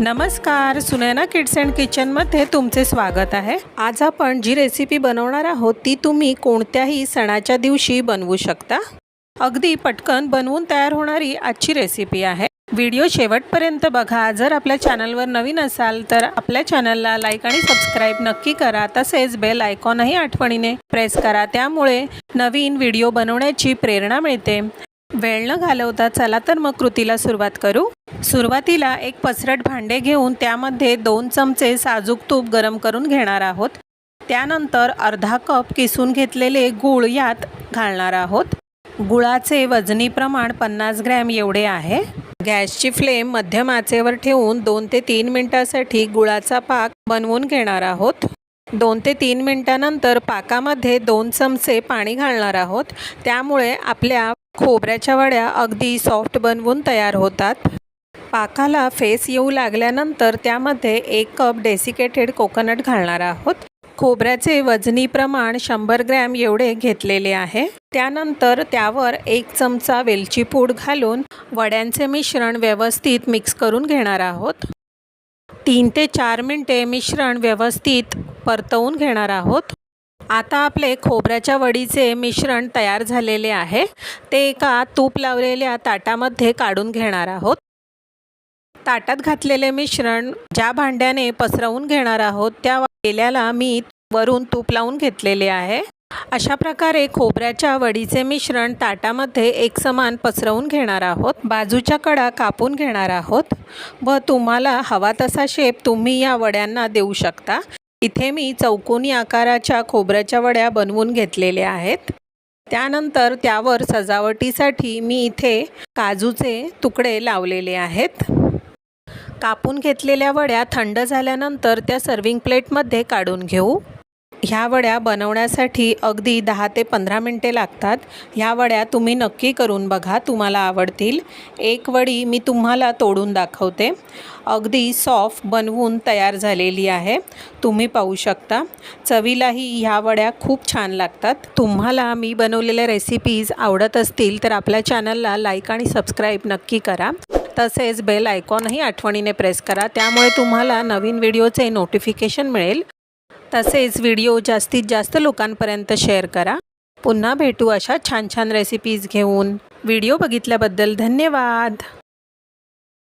नमस्कार Sunaina kids and किचनमध्ये तुमचे स्वागत आहे. आज आपण जी रेसिपी बनवणार आहोत ती तुम्ही कोणत्याही सणाच्या दिवशी बनवू शकता. अगदी पटकन बनवून तयार होणारी आजची रेसिपी आहे. व्हिडिओ शेवटपर्यंत बघा. जर आपल्या चॅनलवर नवीन असाल तर आपल्या चॅनलला लाईक आणि सबस्क्राईब नक्की करा. तसेच बेल आयकॉनही आठवणीने प्रेस करा. त्यामुळे नवीन व्हिडिओ बनवण्याची प्रेरणा मिळते. वेळ न घालवता चला तर मग कृतीला सुरुवात करू. सुरुवातीला एक पसरट भांडे घेऊन त्यामध्ये दोन चमचे साजूक तूप गरम करून घेणार आहोत. त्यानंतर अर्धा कप किसून घेतलेले गूळ यात घालणार आहोत. गुळाचे वजनी प्रमाण पन्नास ग्रॅम एवढे आहे. गॅसची फ्लेम मध्यम आचेवर ठेवून दोन ते तीन मिनटासाठी गुळाचा पाक बनवून घेणार आहोत. दोन ते तीन मिनटानंतर पाकामध्ये दोन चमचे पाणी घालणार आहोत. त्यामुळे आपल्या खोबऱ्याच्या वड्या अगदी सॉफ्ट बनवून तयार होतात. पाकाला फेस येऊ लागल्यानंतर त्यामध्ये एक कप डेसिकेटेड कोकोनट घालणार आहोत. खोबऱ्याचे वजनी प्रमाण शंभर ग्रॅम एवढे घेतलेले आहे. त्यानंतर त्यावर एक चमचा वेलची पूड घालून वड्यांचे मिश्रण व्यवस्थित मिक्स करून घेणार आहोत. तीन ते चार मिनटे मिश्रण व्यवस्थित परतवून घेणार आहोत. आता आपले खोबऱ्याच्या वडीचे मिश्रण तयार झालेले आहे. ते एका तूप लावलेल्या ताटामध्ये काढून घेणार आहोत. ताटात घातलेले मिश्रण ज्या भांड्याने पसरवून घेणार आहोत त्या केल्याला मी वरून तूप लावून घेतलेले आहे. अशा प्रकारे खोबऱ्याच्या वडीचे मिश्रण ताटामध्ये एकसमान पसरवून घेणार आहोत. बाजूच्या कडा कापून घेणार आहोत. व तुम्हाला हवा तसा शेप तुम्ही या वड्यांना देऊ शकता. इथे मी चौकोनी आकाराच्या खोबऱ्याच्या वड्या बनवून घेतलेल्या आहेत. त्यानंतर त्यावर सजावटीसाठी मी इथे काजूचे तुकडे लावलेले आहेत. कापून घेतलेल्या वड्या थंड झाल्यानंतर त्या सर्विंग प्लेटमध्ये काढून घेऊ. ह्या वड्या बनवण्यासाठी अगदी दहा ते पंधरा मिनटे लागतात. ह्या वड्या तुम्ही नक्की करून बघा तुम्हाला आवडतील. एक वडी मी तुम्हाला तोडून दाखवते. अगदी सॉफ्ट बनवून तयार झालेली आहे. तुम्ही पाहू शकता. चवीलाही ह्या वड्या खूप छान लागतात. तुम्हाला मी बनवलेल्या रेसिपीज आवडत असतील तर आपल्या चॅनलला लाईक आणि सबस्क्राईब नक्की करा. तसेच बेल आयकॉनही आठवणीने प्रेस करा. त्यामुळे तुम्हाला नवीन व्हिडिओचे नोटिफिकेशन मिळेल. तसेच व्हिडिओ जास्तीत जास्त लोकांपर्यंत शेअर करा. पुन्हा भेटू अशा छान छान रेसिपीज घेऊन. व्हिडिओ बघितल्याबद्दल धन्यवाद.